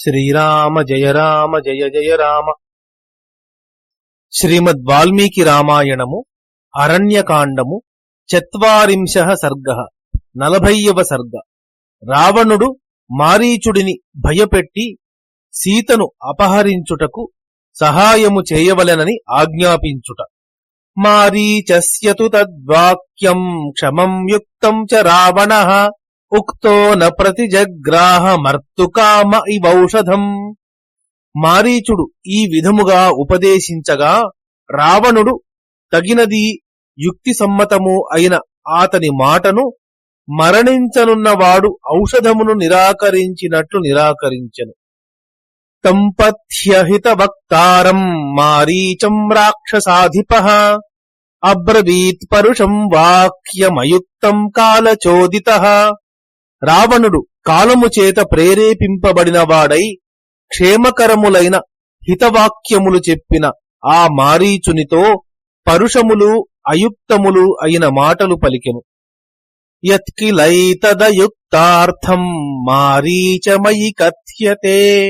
శ్రీరామ జయ రామ జయ జయ రామ. శ్రీమద్ వాల్మీకి రామాయణము అరణ్యకాండము చత్వారింశ సర్గ నలభైవ సర్గ. రావణుడు మారీచుడిని భయపెట్టి సీతను అపహరించుటకు సహాయము చేయవలెనని ఆజ్ఞాపించుట. మారీచస్యతు తద్వాక్యం క్షమం యుక్తం చ రావణ. ఉక్తో న ప్రతిజగ్రాహమర్తుకామ ఇవౌషధం మారీచుడు ఈ విధముగా ఉపదేశించగా రావణుడు తగినది యుక్తి సమ్మతము అయిన ఆతని మాటను మరణించనున్నవాడు ఔషధమును నిరాకరించినట్లు నిరాకరించెను. తంపథ్యహిత వక్తారం మారీచం రాక్షసాధిప అబ్రవీత్ పరుషం వాక్యమయుక్తం కాలచోదిత। రావణుడు కాలము చేత ప్రేరేపింపబడిన వాడై క్షేమకరములైన హితవాక్యములు చెప్పిన ఆ మారీచునితో పరుషములు అయుక్తములు అయిన మాటలు పలికెను. యత్కిలైతదయుక్తార్థం మారీచమయి కథ్యతే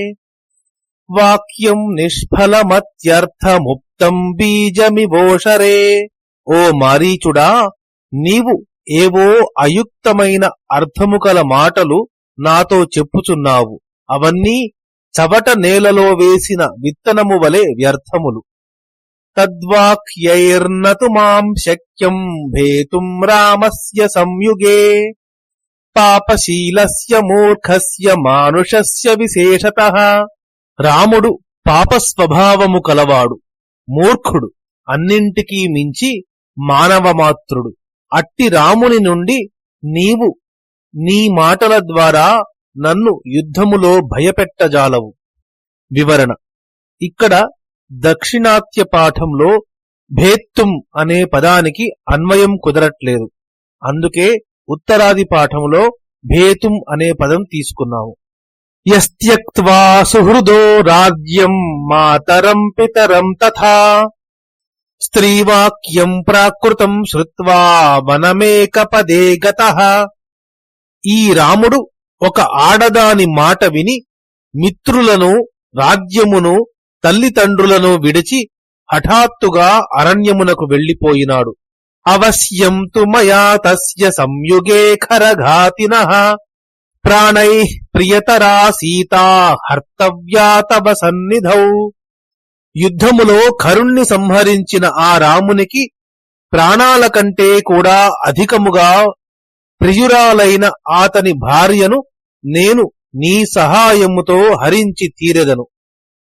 వాక్యం నిష్ఫలమత్యర్థముక్తం బీజమివోషరే. ఓ మారీచుడా నీవు ఏవో అయుక్తమైన అర్థము కల మాటలు నాతో చెప్పుచున్నావు. అవన్నీ చవట నేలలో వేసిన విత్తనము వలె వ్యర్థములు. తద్వాక్యైర్నతు మాం శక్యం భేతుం రామస్య సంయుగే. పాపశీలస్య మూర్ఖస్య మానుషస్య విశేషత. రాముడు పాపస్వభావము కలవాడు. మూర్ఖుడు అన్నింటికీ మించి మానవమాత్రుడు అట్టి రాముని నుండి నీవు నీ మాటల ద్వారా నన్ను యుద్ధములో భయపెట్టజాలవు. వివరణ. ఇక్కడ దక్షిణాత్య పాఠంలో భేత్తుం అనే పదానికి అన్వయం కుదరట్లేదు. అందుకే ఉత్తరాది పాఠంలో భేతుం అనే పదం తీసుకున్నాము. యస్త్యక్వా సుహృదో రాజ్యం మాతరం పితరం తథా స్త్రీవాక్యం ప్రాకృతం శ్రుత్వా వనమేకపదే గత. ఈ రాముడు ఒక ఆడదాని మాట విని మిత్రులను రాజ్యమును తల్లిదండ్రులను విడిచి హఠాత్తుగా అరణ్యమునకు వెళ్ళిపోయినాడు అవశ్యం తు మయా తస్య సంయుగే ఖరఘాతిన. ప్రాణై ప్రియతరా సీతా హర్తవ్యా తవ సన్నిధౌ. యుద్ధములో కరుణ్ణి సంహరించిన ఆ రామునికి ప్రాణాల కంటే కూడా అధికముగా ప్రియురాలైన ఆతని భార్యను నేను నీ సహాయముతో హరించి తీరెదను.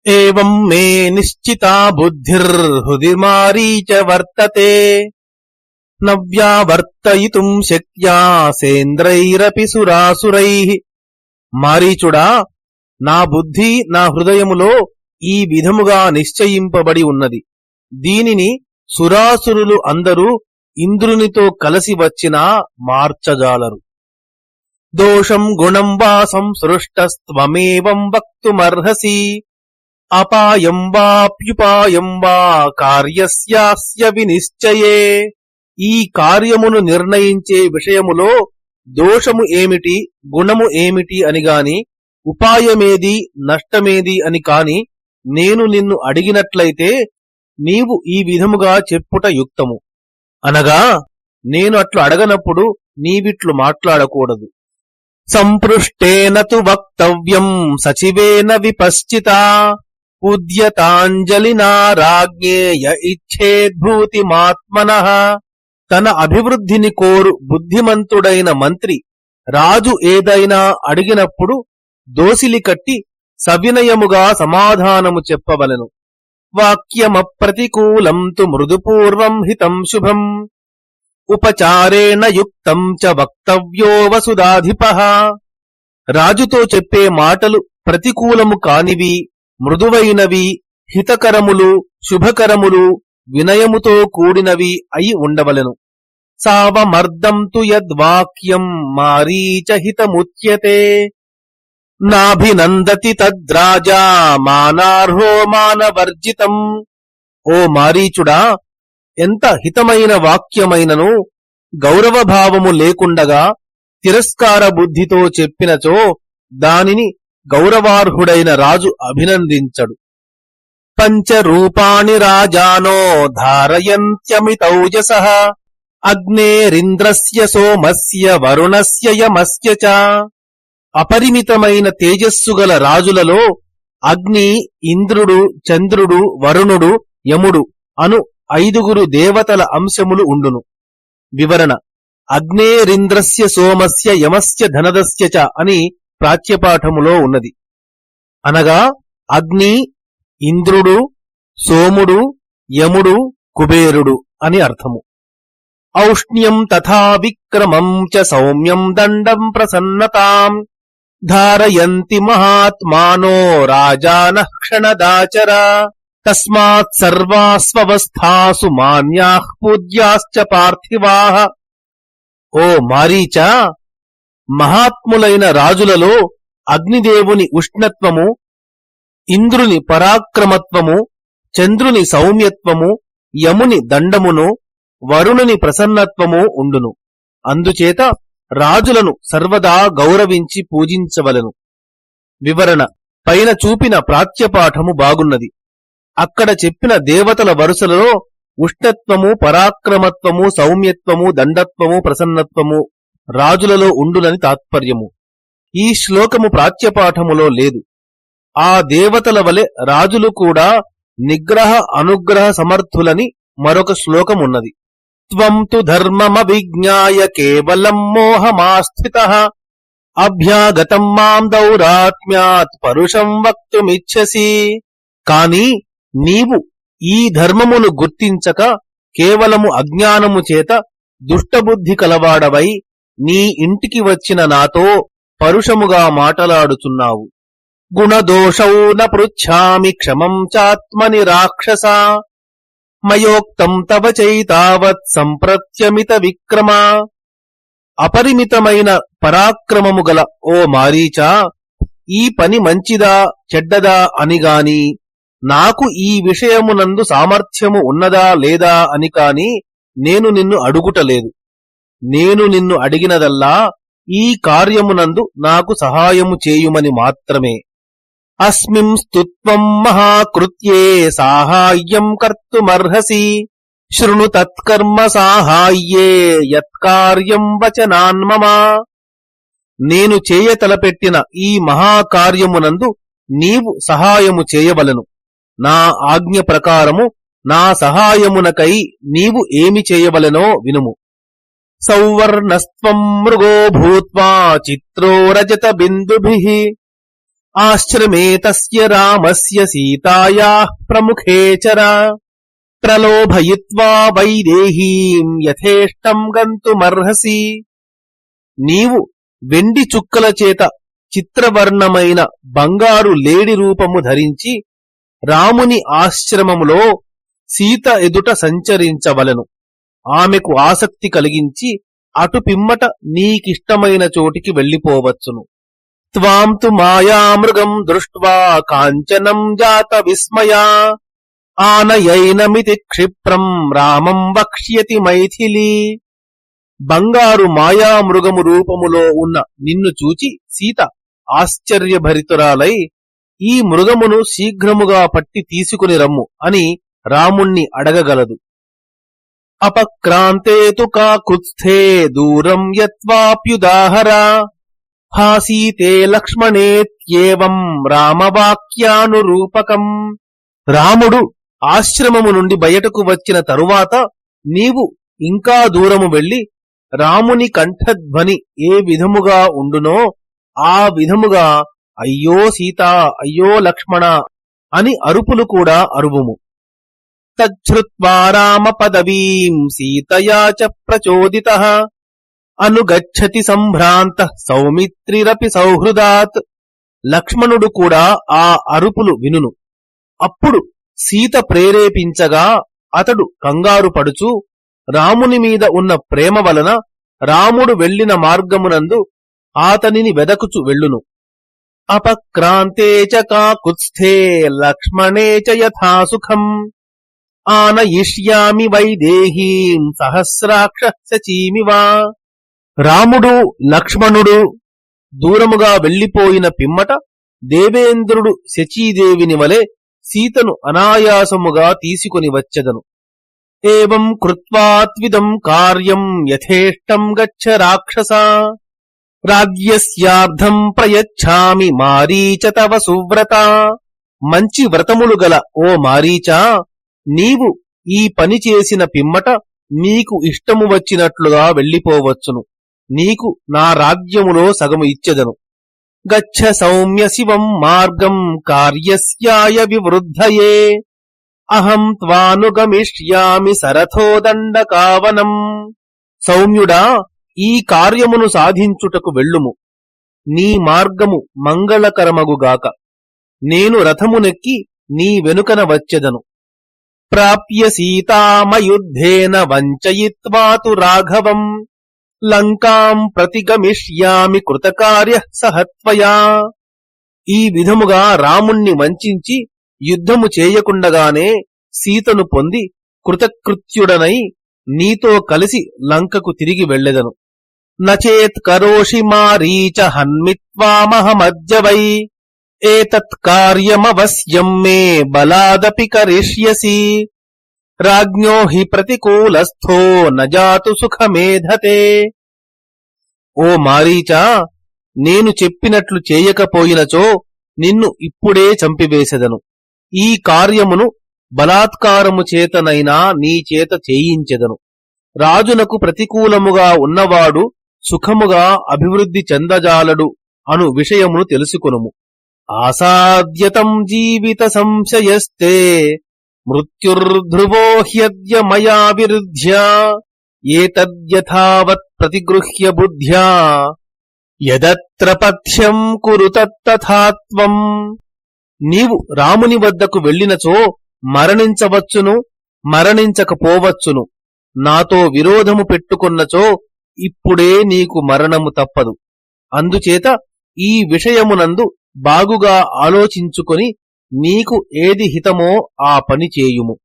ఏవం మే నిశ్చితా బుద్ధిర్హృది మారీచ వర్తతే నవ్యావర్తయితుం శక్యా సేంద్రైరపి సురాసురై. మారీచుడా నా బుద్ధి నా హృదయములో ఈ విధముగా నిశ్చయింపబడి ఉన్నది. దీనిని సురాసురులు అందరూ ఇంద్రునితో కలసి వచ్చినా మార్చజాలరు. దోషం గుణం వా సంసృష్టస్త్వమేవం వక్తుమర్హసి అపాయం వాప్యుపాయం వా కార్యస్యాస్య వినిశ్చయే. ఈ కార్యమును నిర్ణయించే విషయములో దోషము ఏమిటి గుణము ఏమిటి అని గాని ఉపాయమేది నష్టమేది అని కాని నేను నిన్ను అడిగినట్లయితే నీవు ఈ విధముగా చెప్పుట యుక్తము. అనగా నేను అట్లు అడగనప్పుడు నీవిట్లు మాట్లాడకూడదు. సంపృష్టేన తు వక్తవ్యం సచివేన విపశ్చిత ఉద్యతాంజలినా రాజ్ఞేయ ఇచ్చేద్భూతిమాత్మన తన అభివృద్ధిని కోరు బుద్ధిమంతుడైన మంత్రి రాజు ఏదైనా అడిగినప్పుడు దోసిలి కట్టి సవినయముగా సమాధానము చెప్పవలెను. వాక్యమప్రతికూలం తు మృదుపూర్వం హితం శుభం. ఉపచారేణ యుక్తం చ వక్తవ్యో వసుధాధిప. రాజుతో చెప్పే మాటలు ప్రతికూలము కానివి మృదువైనవి హితకరములు శుభకరములు వినయముతో కూడినవి అయి ఉండవలెను. సావమర్దం తు యద్వాక్యం మారీచహితముచ్యతే నాభినందతి తద్రాజా మానార్హో మానవర్జితం. ఓ మారీచుడా ఎంత హితమైన వాక్యమైనను గౌరవభావము లేకుండగా తిరస్కార బుద్ధితో చెప్పినచో దానిని గౌరవార్హుడైన రాజు అభినందించడు. పంచరూపాణి రాజానో ధారయంత్యమితౌజస అగ్నేరింద్రస్య సోమస్య వరుణస్య యమస్య చ. అపరిమితమైన తేజస్సు గల రాజులలో అగ్ని ఇంద్రుడు చంద్రుడు వరుణుడు యముడు అను ఐదుగురు దేవతల అంశములు ఉండును. వివరణ. అగ్నేరింద్రస్య సోమస్య యమస్య ధనదస్య చ అని ప్రాచ్యపాఠములో ఉన్నది. అనగా అగ్ని ఇంద్రుడు సోముడు యముడు కుబేరుడు అని అర్థము. ఔష్ణ్యం తథా విక్రమం చ సౌమ్యం దండం ప్రసన్నతాం. ధారయంతి మహాత్మానో రాజాన క్షణదాచర. తస్మాత్ సర్వాస్వస్థాసు మాన్యా పూజ్యాశ్చ పార్థివా. ఓ మారీచ మహాత్ములైన రాజులలో అగ్నిదేవుని ఉష్ణత్వము ఇంద్రుని పరాక్రమత్వము చంద్రుని సౌమ్యత్వము యముని దండమును వరుణుని ప్రసన్నత్వము ఉండును. అందుచేత రాజులను సర్వదా గౌరవించి పూజించవలను. వివరణ. పైన చూపిన ప్రాచ్యపాఠము బాగున్నది. అక్కడ చెప్పిన దేవతల వరుసలలో ఉష్ణత్వము పరాక్రమత్వము సౌమ్యత్వము దండత్వము ప్రసన్నత్వము రాజులలో ఉండునని తాత్పర్యము. ఈ శ్లోకము ప్రాచ్యపాఠములో లేదు. ఆ దేవతల వలె రాజులు కూడా నిగ్రహ అనుగ్రహ సమర్థులని మరొక శ్లోకమున్నది. త్వం తు ధర్మమవిజ్ఞాయ కేవలం మోహమాస్థిత. అభ్యాగతం మాం దౌరాత్మ్యాత్ పరుషం వక్తుమిచ్చసి కాని నీవు ఈ ధర్మమును గుర్తించక కేవలము అజ్ఞానము చేత దుష్టబుద్ధి కలవాడవై నీ ఇంటికి వచ్చిన నాతో పరుషముగా మాటలాడుచున్నావు. గుణదోషౌ న పృచ్ఛామి క్షమం చాత్మని రాక్షసా. మయోక్తం తవ చైతావత్ సంప్రత్యమిత విక్రమ. అపరిమితమైన పరాక్రమము గల ఓ మారీచా ఈ పని మంచిదా చెడ్డదా అనిగాని నాకు ఈ విషయమునందు సామర్థ్యము ఉన్నదా లేదా అని కాని నేను నిన్ను అడుగుటలేదు. నేను నిన్ను అడిగినదల్లా ఈ కార్యమునందు నాకు సహాయము చేయుమని మాత్రమే. అస్మిం స్తుత్వం మహాకృత్యే సాహాయ్యం కర్తుమర్హసి శృణు తత్కర్మ సాహాయ్యే యత్కార్యం వచనాన్మమా నేను చేయతలపెట్టిన ఈ మహాకార్యమునందు నీవు సహాయము చేయవలను. నా ఆజ్ఞ ప్రకారము నా సహాయమునకై నీవు ఏమి చేయవలనో వినుము. సౌవర్ణస్త్వం మృగో భూత్వా చిత్రో రజత బిందుభి। ఆశ్రమే తస్య రామస్య సీతాయా ప్రముఖే చర ప్రలోభయిత్వా వైదేహీం యథేష్టం గంతుమర్హసి. నీవు వెండి చుక్కల చేత చిత్రవర్ణమైన బంగారు లేడి రూపము ధరించి రాముని ఆశ్రమములో సీత ఎదుట సంచరించవలను. ఆమెకు ఆసక్తి కలిగించి అటు పిమ్మట నీకిష్టమైన చోటికి వెళ్ళిపోవచ్చును త్వాం తు మాయామృగం దృష్ట్వా కాంచనం జాత విస్మయా ఆనయైనమితి క్షిప్రం రామం వక్ష్యతి మైథిలి బంగారు మాయామృగము రూపములో ఉన్న నిన్ను చూచి సీత ఆశ్చర్యభరితురాలై ఈ మృగమును శీఘ్రముగా పట్టి తీసుకుని రమ్ము అని రాముణ్ణి అడగగలదు. అపక్రాంతే తు దూరం యత్వాప్యుదాహరా. భాసీతే లక్ష్మణేత్యేవం రామవాక్యానురూపకం రాముడు ఆశ్రమము నుండి బయటకు వచ్చిన తరువాత నీవు ఇంకా దూరము వెళ్ళి రాముని కంఠధ్వని ఏ విధముగా ఉండునో ఆ విధముగా అయ్యో సీత అయ్యో లక్ష్మణ అని అరుపులు కూడా అరువుము. తచ్చుత్వా రామ పదవీం సీతయా చ ప్రచోదిత। అనుగచ్చతి సంభ్రాంత సౌమిత్రిరపి సౌహృదాత్. లక్ష్మణుడు కూడా ఆ అరుపులు వినును. అప్పుడు సీత ప్రేరేపించగా అతడు కంగారు పడుచు రాముని మీద ఉన్న ప్రేమ వలన రాముడు వెళ్ళిన మార్గమునందు ఆతనిని వెదకుచు వెళ్ళును. అపక్రాంతే చ కాకుత్స్థే లక్ష్మణే చ యథాసుఖం. ఆనయిష్యామి వైదేహీం సహస్రాక్ష సచీమివా రాముడు లక్ష్మణుడు దూరముగా వెళ్ళిపోయిన పిమ్మట దేవేంద్రుడు శచీదేవిని వలె సీతను అనాయాసముగా తీసుకొని వచ్చెదను. ఏం కృత్వాత్విదం కార్యం యథేష్టం గచ్చ రాక్షస. రాజ్యస్యార్థం ప్రయచ్ఛామి మారీచ తవ సువ్రత. మంచి వ్రతములు గల ఓ మారీచా నీవు ఈ పని చేసిన పిమ్మట నీకు ఇష్టము వచ్చినట్లుగా వెళ్ళిపోవచ్చును. నీకు నా రాజ్యములో సగము ఇచ్చెదను. గచ్చ సౌమ్య శివం మార్గం కార్యస్యాయ వివృద్ధయే. అహం త్వానుగమిష్యామి సరథోదండకావనం సౌమ్యుడా ఈ కార్యమును సాధించుటకు వెళ్ళుము. నీ మార్గము మంగళకరమగుగాక నేను రథమునెక్కి నీ వెనుకన వచ్చెదను. ప్రాప్య సీతామయుద్ధేన వంచయిత్వాతు రాఘవం. లంకాం ప్రతిగమిష్యామి కృతకార్య సహత్వయా. ఈ విధముగా రాముణ్ణి వంచించి యుద్ధము చేయకుండగానే సీతను పొంది కృతకృత్యుడనై నీతో కలిసి లంకకు తిరిగి వెళ్ళెదను నచేత్ కరోషి మారీచ హన్మిత్వామహమద్యవై ఏతత్ కార్యమవశ్యం మే బలాదపి కరిష్యసి. రాజ్ఞో హి ప్రతికూలస్థో నజాతు సుఖమేధతే ఓ మారీచా నేను చెప్పినట్లు చేయకపోయినచో నిన్ను ఇప్పుడే చంపివేసెదను. ఈ కార్యమును బలాత్కారము చేతనైనా నీ చేత చేయించెదను. రాజునకు ప్రతికూలముగా ఉన్నవాడు సుఖముగా అభివృద్ధి చెందజాలడు అను విషయమును తెలుసుకొనుము. ఆసాద్యతం జీవిత సంశయస్తే మృత్యుర్ధ్రువో హ్యద్య మయా విరుధ్య ఏతద్యథావత్ ప్రతిగృహ్య బుద్ధ్యా యదత్ర పథ్యం కురు తత్తథాత్వం నీవు రాముని వద్దకు వెళ్ళినచో మరణించవచ్చును మరణించకపోవచ్చును. నాతో విరోధము పెట్టుకున్నచో ఇప్పుడే నీకు మరణము తప్పదు. అందుచేత ఈ విషయమునందు బాగుగా ఆలోచించుకొని నీకు ఏది హితమో ఆ పని చేయుము.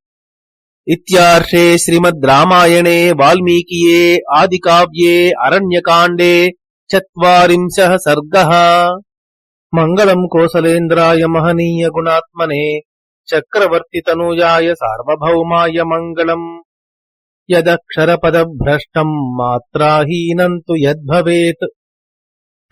ఇత్యార్షే శ్రీమద్ రామాయణే వాల్మీకియే ఆదికావ్యే అరణ్యకాండే చత్వారింశ సర్గ. మంగళం కోసలేంద్రాయ మహనీయ గుణాత్మనే చక్రవర్తి తనూజాయ సార్వభౌమాయ మంగళం. యదక్షరపదభ్రష్టం మాత్రాహీనం తు యద్భవేత్.